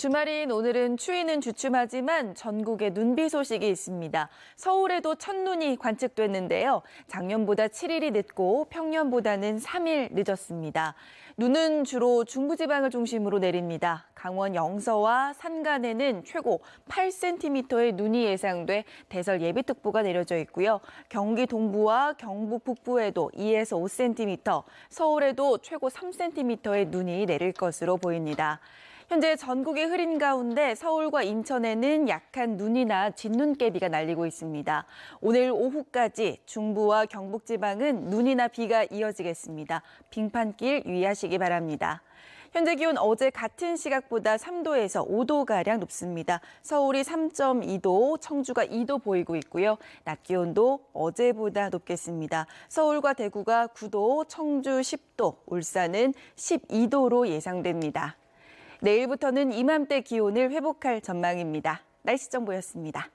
주말인 오늘은 추위는 주춤하지만 전국에 눈비 소식이 있습니다. 서울에도 첫눈이 관측됐는데요. 작년보다 7일이 늦고 평년보다는 3일 늦었습니다. 눈은 주로 중부지방을 중심으로 내립니다. 강원 영서와 산간에는 최고 8cm의 눈이 예상돼 대설 예비특보가 내려져 있고요. 경기 동부와 경북 북부에도 2에서 5cm, 서울에도 최고 3cm의 눈이 내릴 것으로 보입니다. 현재 전국이 흐린 가운데 서울과 인천에는 약한 눈이나 진눈깨비가 날리고 있습니다. 오늘 오후까지 중부와 경북 지방은 눈이나 비가 이어지겠습니다. 빙판길 유의하시기 바랍니다. 현재 기온 어제 같은 시각보다 3도에서 5도가량 높습니다. 서울이 3.2도, 청주가 2도 보이고 있고요. 낮 기온도 어제보다 높겠습니다. 서울과 대구가 9도, 청주 10도, 울산은 12도로 예상됩니다. 내일부터는 이맘때 기온을 회복할 전망입니다. 날씨 정보였습니다.